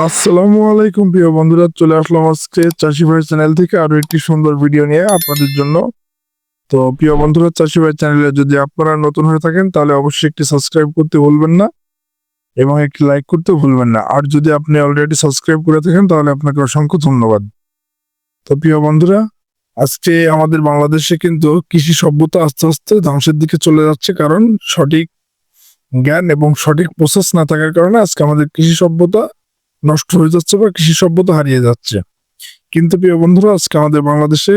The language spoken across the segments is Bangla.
আসসালামু আলাইকুম প্রিয় বন্ধুরা, চলে আসলাম আজকে চাষি ভাই চ্যানেল থেকে আরও একটি সুন্দর ভিডিও নিয়ে আপনাদের জন্য। তো প্রিয় বন্ধুরা, চাষি ভাই চ্যানেলে যদি আপনারা নতুন হয়ে থাকেন, তাহলে অবশ্যই একটি সাবস্ক্রাইব করতে ভুলবেন না এবং একটি লাইক করতে ভুলবেন না। আর যদি আপনি অলরেডি সাবস্ক্রাইব করে থাকেন, তাহলে আপনাকে অসংখ্য ধন্যবাদ। তো প্রিয় বন্ধুরা, আজকে আমাদের বাংলাদেশে কিন্তু কৃষি সভ্যতা আস্তে আস্তে ধ্বংসের দিকে চলে যাচ্ছে, কারণ সঠিক জ্ঞান এবং সঠিক প্রসেস না থাকার কারণে আজকে আমাদের কৃষি সভ্যতা নষ্ট হয়ে যাচ্ছে বা কৃষি সভ্যতা হারিয়ে যাচ্ছে। কিন্তু প্রিয় বন্ধুরা, আজকে আমাদের বাংলাদেশে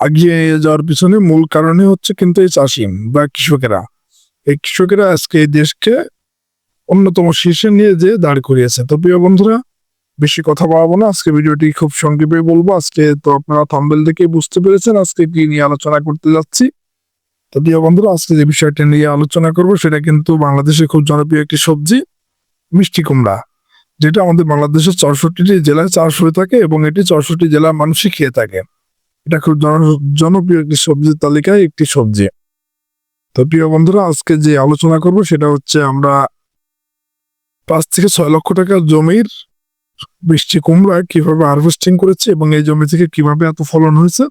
আগিয়ে যাওয়ার পিছনে মূল কারণই হচ্ছে কিন্তু এই চাষি বা কৃষকেরা। এই কৃষকেরা আজকে এই দেশকে অন্যতম শীর্ষে নিয়ে যে দাঁড় করিয়েছে। তো প্রিয় বন্ধুরা, বেশি কথা বাড়াবো না। আজকে ভিডিওটি খুব সংক্ষেপে বলব। আজকে তো আপনারা থাম্বেল দেখে বুঝতে পেরেছেন আজকে কি নিয়ে আলোচনা করতে যাচ্ছি। তো প্রিয় বন্ধুরা, আজকে যে বিষয়টা নিয়ে আলোচনা করব, সেটা কিন্তু বাংলাদেশে খুব জনপ্রিয় একটি সবজি, মিষ্টি কুমড়া। যেটা আমাদের বাংলাদেশের চৌষট্টিটি জেলায় চাষ হয়ে থাকে এবং এটি চৌষট্টি জেলার মানুষই খেয়ে থাকে। এটা খুব জন- জনপ্রিয় একটি সবজির তালিকায় একটি সবজি। তো প্রিয় বন্ধুরা, আজকে যে আলোচনা করব সেটা হচ্ছে আমরা পাঁচ থেকে ছয় লক্ষ টাকা জমির বৃষ্টি কুমড়া কীভাবে হারভেস্টিং করেছে এবং এই জমি থেকে কীভাবে এত ফলন হয়েছে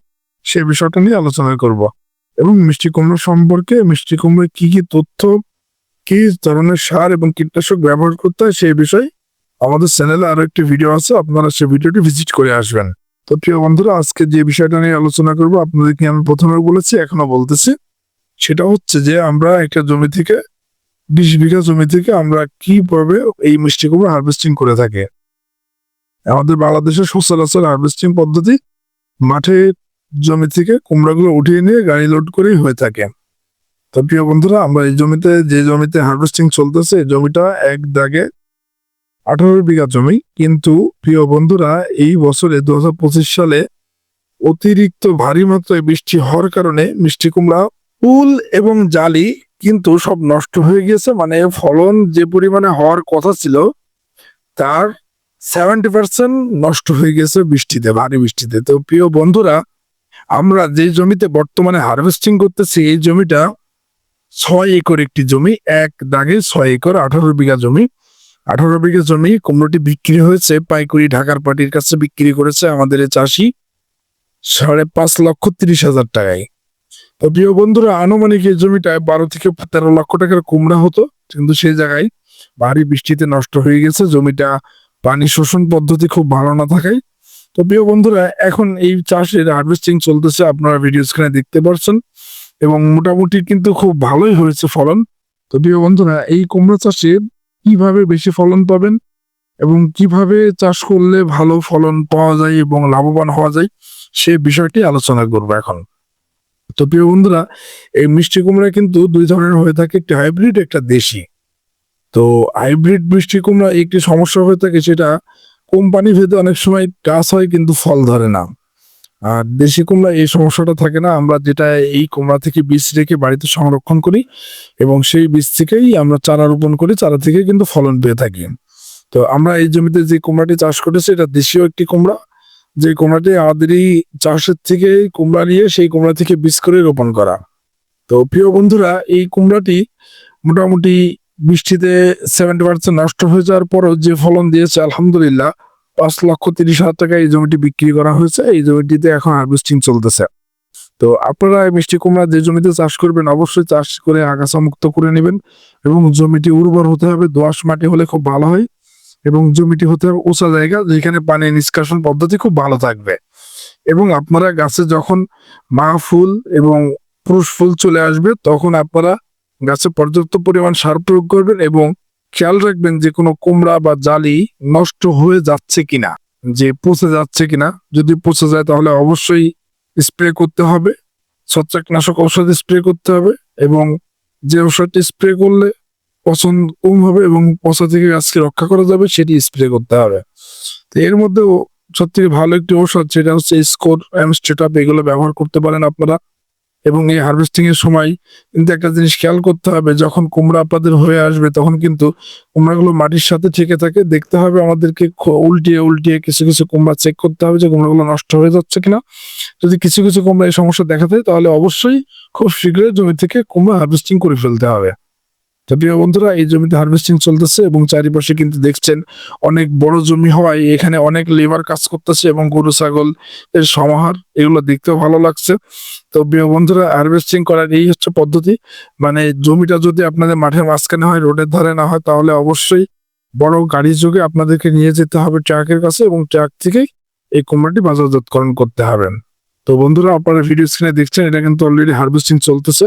সে বিষয়টা নিয়ে আলোচনা করব। এবং মিষ্টি কুমড়া সম্পর্কে, মিষ্টি কুমড়ায় কি কি তথ্য, কি ধরনের সার এবং কীটনাশক ব্যবহার করতে হয় সেই বিষয়ে আমাদের চ্যানেলে আরও একটি ভিডিও আছে, আপনারা সেই ভিডিওটি ভিজিট করে আসবেন। তো প্রিয় বন্ধুরা, আজকে যে বিষয়টা নিয়ে আলোচনা করব, আপনাদেরকে আমি প্রথমে বলেছি, এখনও বলতেছি। সেটা হচ্ছে যে আমরা একটা জমি থেকে, বিশ বিঘা জমি থেকে আমরা কীভাবে এই মিষ্টি কুমড়া হারভেস্টিং করে থাকি। আমাদের বাংলাদেশের সচরাচর হারভেস্টিং পদ্ধতি, মাঠে জমি থেকে কুমড়াগুলো উঠিয়ে নিয়ে গাড়ি লোড করেই হয়ে থাকে। তো প্রিয় বন্ধুরা, আমরা এই জমিতে, যে জমিতে হারভেস্টিং চলতেছে, এই জমিটা এক দাগে আঠারো বিঘা জমি, কিন্তু প্রিয় বন্ধুরা, এই বছরে দু হাজার পঁচিশ সালে অতিরিক্ত ভারী মাত্রায় বৃষ্টি হওয়ার কারণে মিষ্টি কুমড়া, ফুল এবং জালি কিন্তু সব নষ্ট হয়ে গিয়েছে। মানে ফলন যে পরিমাণে হওয়ার কথা ছিল, তার সেভেন্টি পার্সেন্ট নষ্ট হয়ে গেছে বৃষ্টিতে, ভারী বৃষ্টিতে। তো প্রিয় বন্ধুরা, আমরা যে জমিতে বর্তমানে হারভেস্টিং করতেছি, এই জমিটা ছয় একর একটি জমি, এক দাগে ছয় একর আঠারো বিঘা জমি। আঠারো বিঘা জমি কুমড়োটি বিক্রি হয়েছে, পাইকুড়ি ঢাকার পার্টির কাছে বিক্রি করেছে আমাদের এই চাষি সাড়ে পাঁচ লক্ষ তিরিশ হাজার টাকায়। তো প্রিয় বন্ধুরা, আনুমানিক এই জমিটায় বারো থেকে তেরো লক্ষ টাকার কুমড়া হতো, কিন্তু সেই জায়গায় ভারী বৃষ্টিতে নষ্ট হয়ে গেছে, জমিটা পানি শোষণ পদ্ধতি খুব ভালো না থাকায়। তো প্রিয় বন্ধুরা, এখন এই চাষের হারভেস্টিং চলতেছে, আপনারা ভিডিও স্ক্রিনে দেখতে পাচ্ছেন এবং মোটামুটি কিন্তু খুব ভালোই হয়েছে ফলন। তো প্রিয় বন্ধুরা, এই কুমড়া চাষে কীভাবে বেশি ফলন পাবেন এবং কীভাবে চাষ করলে ভালো ফলন পাওয়া যায় এবং লাভবান হওয়া যায়, সে বিষয়টি আলোচনা করব এখন। তো প্রিয় বন্ধুরা, এই মিষ্টি কুমড়া কিন্তু দুই ধরনের হয়ে থাকে, একটি হাইব্রিড একটা দেশি। তো হাইব্রিড মিষ্টি কুমড়া একটি সমস্যা হয়ে থাকে সেটা কোম্পানি ভেদে অনেক সময় গাছ হয় কিন্তু ফল ধরে না। আর দেশি কুমড়া এই সমস্যাটা থাকে না। আমরা যেটা এই কুমড়া থেকে বীজ রেখে বাড়িতে সংরক্ষণ করি এবং সেই বীজ থেকেই আমরা চারা রোপণ করি, চারা থেকে কিন্তু ফলন পেয়ে থাকি। তো আমরা এই জমিতে যে কুমড়াটি চাষ করেছি, এটা দেশীয় একটি কুমড়া। যে কুমড়াটি আমাদেরই চাষের থেকে কুমড়া নিয়ে সেই কুমড়া থেকে বীজ করে রোপণ করা। তো প্রিয় বন্ধুরা, এই কুমড়াটি মোটামুটি বৃষ্টিতে সেভেন্টি পার্সেন্ট নষ্ট হয়ে যাওয়ার পরও যে ফলন দিয়েছে, আলহামদুলিল্লাহ পাঁচ লক্ষ তিরিশ হাজার টাকা এই জমিটি বিক্রি করা হয়েছে। এই জমিটিতে এখন হার্ভেস্টিং চলতেছে। তো আপনারা মিষ্টি কুমড়া যে জমিতে চাষ করবেন, অবশ্যই চাষ করে আগাছা মুক্ত করে নেবেন এবং জমিটি উর্বর হতে হবে। দোআঁশ মাটি হলে খুব ভালো হয় এবং জমিটি হতে হবে উঁচা জায়গা যেখানে পানি নিষ্কাশন পদ্ধতি খুব ভালো থাকবে। এবং আপনারা গাছে যখন মা ফুল এবং পুরুষ ফুল চলে আসবে, তখন আপনারা গাছে পর্যাপ্ত পরিমাণ সার প্রয়োগ করবেন এবং খেয়াল রাখবেন যে কোনো কুমড়া বা জালি নষ্ট হয়ে যাচ্ছে কিনা, যে পচে যাচ্ছে কিনা। যদি পচে যায় তাহলে অবশ্যই স্প্রে করতে হবে। ছত্রাকনাশক ঔষধ স্প্রে করতে হবে এবং যে ঔষধটি স্প্রে করলে পচন কম হবে এবং পচা থেকে গাছকে রক্ষা করা যাবে সেটি স্প্রে করতে হবে। তো এর মধ্যেও সব থেকে ভালো একটি ঔষধ সেটা হচ্ছে স্কোর অ্যামস্টেটাপ এগুলো ব্যবহার করতে পারেন আপনারা। এবং এই হার্ভেস্টিং এর সময় কিন্তু একটা জিনিস খেয়াল করতে হবে, যখন কুমড়া আপনাদের হয়ে আসবে তখন কিন্তু কুমড়াগুলো মাটির সাথে থেকে থাকে, দেখতে হবে আমাদেরকে উল্টিয়ে উল্টিয়ে কিছু কিছু কুমড়া চেক করতে হবে যে কুমড়াগুলো নষ্ট হয়ে যাচ্ছে কিনা। যদি কিছু কিছু কুমড়া এই সমস্যা দেখা দেয় তাহলে অবশ্যই খুব শীঘ্রই জমি থেকে কুমড়া হার্ভেস্টিং করে ফেলতে হবে। তো প্রিয় বন্ধুরা, এই জমিতে হারভেস্টিং চলতেছে এবং চারিপাশে কিন্তু দেখছেন অনেক বড় জমি হওয়ায় এখানে অনেক লেবার কাজ করতেছে এবং গরু, ছাগল এর সমাহার এগুলো দেখতেও ভালো লাগছে। তো প্রিয় বন্ধুরা হারভেস্টিং করার এই হচ্ছে পদ্ধতি। মানে জমিটা যদি আপনাদের মাঠের মাঝখানে হয়, রোডের ধারে না হয়, তাহলে অবশ্যই বড় গাড়ি যোগে আপনাদেরকে নিয়ে যেতে হবে ট্রাকের কাছে এবং ট্রাক থেকেই এই কুমড়াটি বাজারজাতকরণ করতে হবেন তো বন্ধুরা, আপনারা ভিডিও স্ক্রিনে দেখছেন, এটা কিন্তু অলরেডি হারভেস্টিং চলতেছে।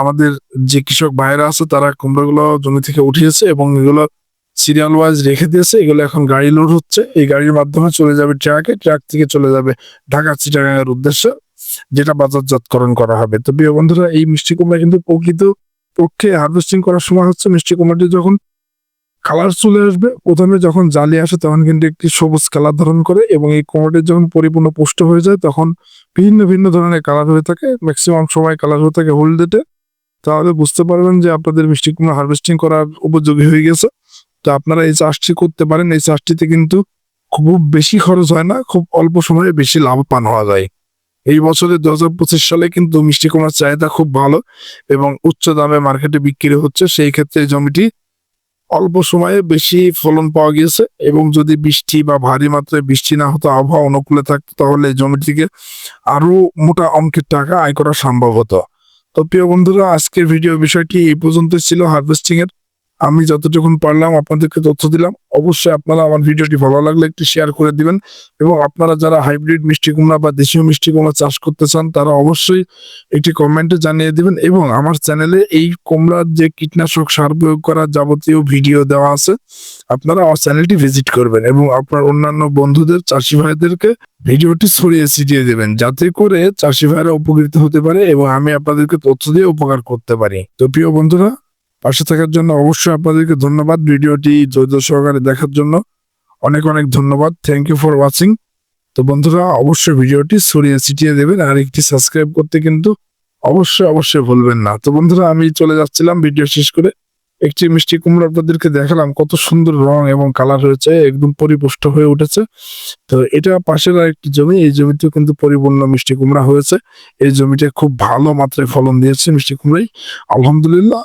আমাদের যে কৃষক ভাইরা আছে, তারা কুমড়োগুলো জমি থেকে উঠিয়েছে এবং এগুলো সিরিয়াল ওয়াইজ রেখে দিয়েছে। এগুলো এখন গাড়ি লোড হচ্ছে। এই গাড়ির মাধ্যমে চলে যাবে ট্রাকে ট্রাক থেকে চলে যাবে ঢাকা চিটাগাঙের উদ্দেশ্যে, যেটা বাজারজাতকরণ করা হবে। তো প্রিয় বন্ধুরা, এই মিষ্টি কুমড়া কিন্তু প্রকৃত পক্ষে হারভেস্টিং করার সময় হচ্ছে। মিষ্টি কুমড়াটি যখন কালার চলে আসবে। প্রথমে যখন জালি আসে তখন কিন্তু একটি সবুজ কালার ধারণ করে এবং এই কুমড়োটি যখন পরিপূর্ণ পুষ্ট হয়ে যায় তখন ভিন্ন ভিন্ন ধরনের কালার হয়ে থাকে। ম্যাক্সিমাম সময় কালার হয়ে থাকে হলদেটে তাহলে বুঝতে পারবেন যে আপনাদের মিষ্টি কুমড়া হারভেস্টিং করার উপযোগী হয়ে গেছে। তো আপনারা এই চাষটি করতে পারেন। এই চাষটিতে কিন্তু খুব বেশি খরচ হয় না, খুব অল্প সময়ে বেশি লাভবান হওয়া যায়। এই বছরে দু হাজার পঁচিশ সালে কিন্তু মিষ্টি কুমড়ার চাহিদা খুব ভালো এবং উচ্চ দামে মার্কেটে বিক্রি হচ্ছে। সেই ক্ষেত্রে জমিটি অল্প সময়ে বেশি ফলন পাওয়া গিয়েছে এবং যদি বৃষ্টি বা ভারী মাত্রায় বৃষ্টি না হতো, আবহাওয়া অনুকূলে থাকতো, তাহলে জমিটিকে আরও মোটা অঙ্কের টাকা আয় করা সম্ভব হতো। তো প্রিয় বন্ধুরা, আজকের ভিডিও বিষয়টি এই পর্যন্ত ছিল। হারভেস্টিং এর আমি যতটুকুন পারলাম আপনাদেরকে তথ্য দিলাম। অবশ্যই আপনারা আমার ভিডিওটি ভালো লাগলে একটি শেয়ার করে দিবেন এবং আপনারা যারা হাইব্রিড মিষ্টি কুমড়া বা দেশীয় মিষ্টি কুমড়া চাষ করতে চান, তারা অবশ্যই একটি কমেন্টে জানিয়ে দিবেন এবং আমার চ্যানেলে এই কুমড়ার যে কীটনাশক সার প্রয়োগ করার যাবতীয় ভিডিও দেওয়া আছে, আপনারা আমার চ্যানেলটি ভিজিট করবেন এবং আপনার অন্যান্য বন্ধুদের, চাষি ভাইদেরকে ভিডিওটি ছড়িয়ে ছিটিয়ে দেবেন। যাতে করে চাষি ভাইরা উপকৃত হতে পারে এবং আমি আপনাদেরকে তথ্য দিয়ে উপকার করতে পারি। তো প্রিয় বন্ধুরা পাশে থাকার জন্য অবশ্যই আপনাদেরকে ধন্যবাদ ভিডিওটি ধৈর্য সহকারে দেখার জন্য। অনেক অনেক ধন্যবাদ। থ্যাংক ইউ ফর ওয়াচিং তো বন্ধুরা, অবশ্যই ভিডিওটি ছড়িয়ে ছিটিয়ে দেবেন আর একটি সাবস্ক্রাইব করতে কিন্তু অবশ্যই অবশ্যই ভুলবেন না। তো বন্ধুরা, আমি চলে যাচ্ছিলাম ভিডিও শেষ করে। একটি মিষ্টি কুমড়ো আপনাদেরকে দেখালাম, কত সুন্দর রং এবং কালার হয়েছে, একদম পরিপুষ্ট হয়ে উঠেছে। তো এটা পাশের একটি জমি, এই জমিতেও কিন্তু পরিপূর্ণ মিষ্টি কুমড়া হয়েছে। এই জমিটা খুব ভালো মাত্রায় ফলন দিয়েছে মিষ্টি কুমড়াই। আলহামদুলিল্লাহ।